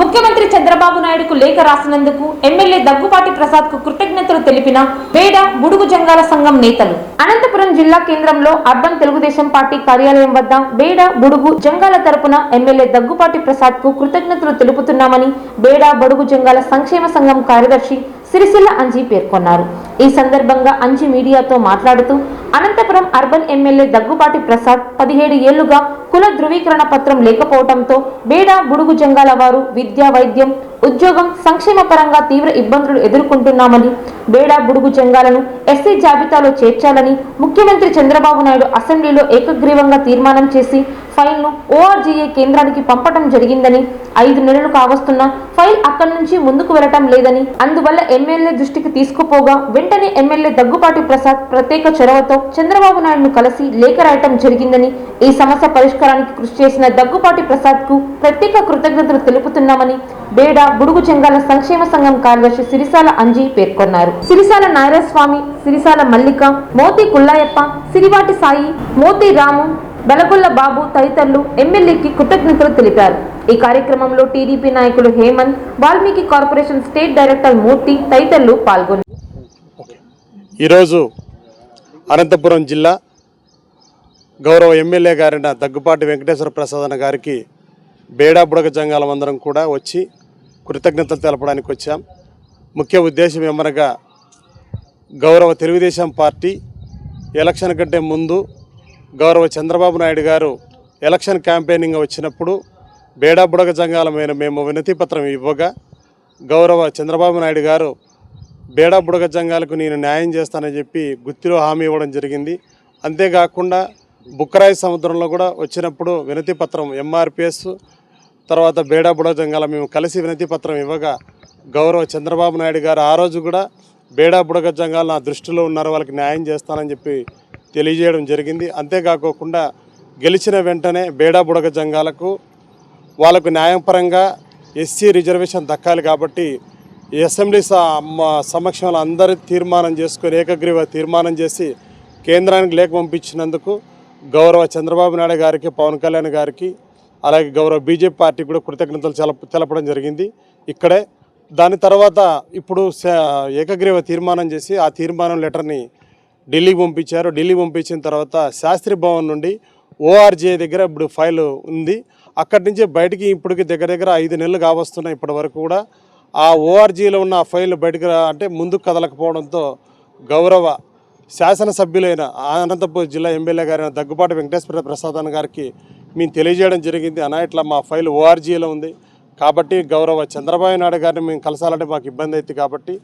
ముఖ్యమంత్రి చంద్రబాబు నాయుడుకు లేఖ రాసినందుకు ఎమ్మెల్యే దగ్గుపాటి ప్రసాద్కు కృతజ్ఞతలు తెలిపిన పేడ బుడుగు జంగాల సంఘం నేతలు. అనంతపురం జిల్లా కేంద్రంలో అర్బన్ తెలుగుదేశం పార్టీ కార్యాలయం వద్ద బేడ బుడుగు జంగాల తరపున ఎమ్మెల్యే దగ్గుపాటి ప్రసాద్కు కృతజ్ఞతలు తెలుపుతున్నామని బేడ బడుగు జంగాల సంక్షేమ సంఘం కార్యదర్శి సిరిసిల్ల అంజీ పేర్కొన్నారు. ఈ సందర్భంగా అంజీ మీడియాతో మాట్లాడుతూ అనంతపురం అర్బన్ ఎమ్మెల్యే దగ్గుపాటి ప్రసాద్ పదిహేడు ఏళ్ళుగా కుల ధృవీకరణ పత్రం లేకపోవడంతో బేడ బుడుగు జంగాల వారు విద్య వైద్యం ఉద్యోగం సంక్షేమ పరంగా తీవ్ర ఇబ్బందులు ఎదుర్కొంటున్నామని బేడా బుడుగు జంగాలను ఎస్సీ జాబితాలో చేర్చాలని ముఖ్యమంత్రి చంద్రబాబు నాయుడు అసెంబ్లీలో ఏకగ్రీవంగా తీర్మానం చేసి ఫైల్ను ఓఆర్జీఏ కేంద్రానికి పంపటం జరిగిందని ఐదు నెలలు కావస్తున్నా ఫైల్ అక్కడి నుంచి ముందుకు వెళ్ళటం లేదని అందువల్ల ఎమ్మెల్యే దృష్టికి తీసుకుపోగా వెంటనే ఎమ్మెల్యే దగ్గుపాటి ప్రసాద్ ప్రత్యేక చొరవతో చంద్రబాబు నాయుడును కలిసి లేఖ రాయటం జరిగిందని ఈ సమస్య పరిష్కారానికి కృషి చేసిన దగ్గుపాటి ప్రసాద్కు ప్రత్యేక కృతజ్ఞతలు తెలుపుతున్నామని బేడ బుడుగు చెంగాల సంక్షేమ సంఘం కార్యదర్శి సిరిసాల అంజీ పేర్కొన్నారు. సిరిసాల నారాయణస్వామి సిరిసాల మల్లిక మోతి కుల్లాయప్ప సిరివాటి సాయి మోతి రాము బలగుల్ల బాబు తదితరులు ఎమ్మెల్యేకి కృతజ్ఞతలు తెలిపారు. ఈ కార్యక్రమంలో టీడీపీ నాయకులు Hemanth Valmiki corporation state director Murthy తదితరులు పాల్గొన్నారు. ఈరోజు అనంతపురం జిల్లా గౌరవ ఎమ్మెల్యే గారైన దగ్గుపాటి వెంకటేశ్వర ప్రసాద్ అన్న గారికి బేడా బుడగ జంగాలం అందరం కూడా వచ్చి కృతజ్ఞతలు తెలపడానికి వచ్చాం. ముఖ్య ఉద్దేశం ఏమనగా గౌరవ తెలుగుదేశం పార్టీ ఎలక్షన్ కంటే ముందు గౌరవ చంద్రబాబు నాయుడు గారు ఎలక్షన్ క్యాంపెయినింగ్ వచ్చినప్పుడు బేడా బుడగ జంగాలమైన మేము వినతి పత్రం ఇవ్వగా గౌరవ చంద్రబాబు నాయుడు గారు బేడా బుడగ జంగాలకు నేను న్యాయం చేస్తానని చెప్పి గుత్తిలో హామీ ఇవ్వడం జరిగింది. అంతేకాకుండా బుక్కరాయి సముద్రంలో కూడా వచ్చినప్పుడు వినతి పత్రం ఎంఆర్పిఎస్ తర్వాత బేడా బుడగ జంగాల మేము కలిసి వినతి పత్రం ఇవ్వగా గౌరవ చంద్రబాబు నాయుడు గారు ఆ రోజు కూడా బేడా బుడగ జంగాలు నా దృష్టిలో ఉన్నారు వాళ్ళకి న్యాయం చేస్తానని చెప్పి తెలియజేయడం జరిగింది. అంతేకాకోకుండా గెలిచిన వెంటనే బేడా బుడగ జంగాలకు వాళ్ళకు న్యాయపరంగా ఎస్సీ రిజర్వేషన్ దక్కాలి కాబట్టి ఈ అసెంబ్లీ సమక్షంలో అందరి తీర్మానం చేసుకొని ఏకగ్రీవ తీర్మానం చేసి కేంద్రానికి లేఖ పంపించినందుకు గౌరవ చంద్రబాబు నాయుడు గారికి పవన్ కళ్యాణ్ గారికి అలాగే గౌరవ బీజేపీ పార్టీకి కూడా కృతజ్ఞతలు తెలపడం జరిగింది. ఇక్కడే దాని తర్వాత ఇప్పుడు ఏకగ్రీవ తీర్మానం చేసి ఆ తీర్మానం లెటర్ని ఢిల్లీకి పంపించారు. ఢిల్లీ పంపించిన తర్వాత శాస్త్రి భవన్ నుండి ఓఆర్జీఏ దగ్గర ఇప్పుడు ఫైల్ ఉంది. అక్కడి నుంచి బయటికి ఇప్పటికి దగ్గర దగ్గర ఐదు నెలలు కావస్తున్నాయి ఇప్పటి వరకు కూడా. ఆ ఓఆర్జీలో ఉన్న ఆ ఫైల్ బయటకు అంటే ముందుకు కదలకపోవడంతో గౌరవ శాసనసభ్యులైన అనంతపురం జిల్లా ఎమ్మెల్యే గారైన దగ్గుపాటి వెంకటేశ్వర ప్రసాద్ గారికి మేము తెలియజేయడం జరిగింది. అన్న ఇట్లా మా ఫైల్ ఓఆర్జీలో ఉంది. కాబట్టి గౌరవ చంద్రబాబు నాయుడు గారిని మేము కలసాలంటే మాకు ఇబ్బంది అవుతుంది కాబట్టి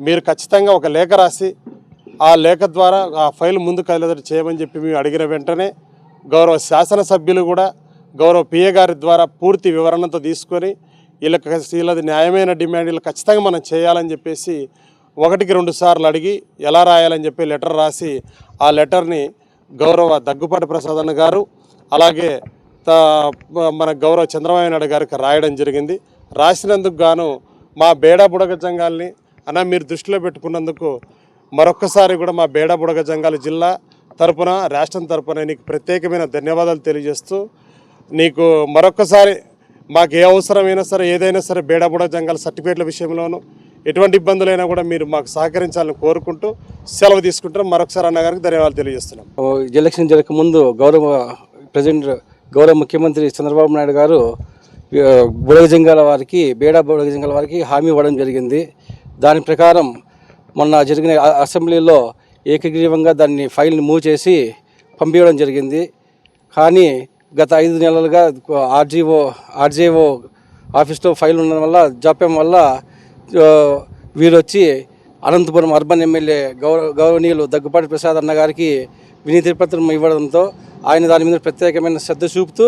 మీరు ఖచ్చితంగా ఒక లేఖ రాసి ఆ లేఖ ద్వారా ఆ ఫైల్ ముందు కదిలేటట్టు చేయమని చెప్పి మేము అడిగిన వెంటనే గౌరవ శాసనసభ్యులు కూడా గౌరవ పిఏ గారి ద్వారా పూర్తి వివరణతో తీసుకొని వీళ్ళకి వీళ్ళది న్యాయమైన డిమాండ్ వీళ్ళు ఖచ్చితంగా మనం చేయాలని చెప్పేసి ఒకటికి రెండు సార్లు అడిగి ఎలా రాయాలని చెప్పి లెటర్ రాసి ఆ లెటర్ని గౌరవ దగ్గుపాటి ప్రసాద్ అన్న గారు అలాగే త- మన గౌరవ చంద్రబాబు నాయుడు గారికి రాయడం జరిగింది. రాసినందుకు గాను మా బేడా బుడగ జంగాల్ని అన్న మీరు దృష్టిలో పెట్టుకున్నందుకు మరొక్కసారి కూడా మా బేడా బుడగ జంగాల జిల్లా తరపున రాష్ట్రం తరపున నీకు ప్రత్యేకమైన ధన్యవాదాలు తెలియజేస్తూ నీకు మరొక్కసారి మాకు ఏ అవసరమైనా సరే ఏదైనా సరే బేడా బుడగ జంగాల సర్టిఫికేట్ల విషయంలోనూ ఎటువంటి ఇబ్బందులైనా కూడా మీరు మాకు సహకరించాలని కోరుకుంటూ సెలవు తీసుకుంటాం మరొకసారి అన్నగారికి ధన్యవాదాలు తెలియజేస్తున్నాం. ఎలక్షన్ జరగక ముందు గౌరవ ప్రజెంట్ గౌరవ ముఖ్యమంత్రి చంద్రబాబు నాయుడు గారు ఆ, బుడగజంగాల వారికి బేడా బుడగజంగాల వారికి హామీ ఇవ్వడం జరిగింది. దాని ప్రకారం మొన్న జరిగిన అసెంబ్లీలో ఏకగ్రీవంగా దాన్ని ఫైల్ని మూవ్ చేసి పంపించడం జరిగింది. కానీ గత ఐదు నెలలుగా ఆర్జీఓ ఆర్జీఓ ఆఫీస్లో ఫైల్ ఉండడం వల్ల జాప్యం వల్ల వీరు వచ్చి అనంతపురం అర్బన్ ఎమ్మెల్యే గౌరవ గౌరవనీయులు దగ్గుపాటి ప్రసాద్ అన్న గారికి వినీతి పత్రం ఇవ్వడంతో ఆయన దాని మీద ప్రత్యేకమైన శ్రద్ధ చూపుతూ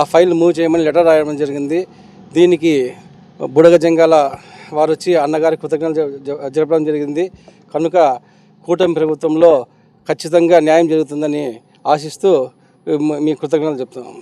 ఆ ఫైల్ మూవ్ చేయమని లెటర్ రాయడం జరిగింది. దీనికి బుడగ జంగాల వారు వచ్చి అన్నగారి కృతజ్ఞతలు జరపడం జరిగింది. కనుక కూటమి ప్రభుత్వంలో ఖచ్చితంగా న్యాయం జరుగుతుందని ఆశిస్తూ మీ కృతజ్ఞతలు చెప్తున్నాం.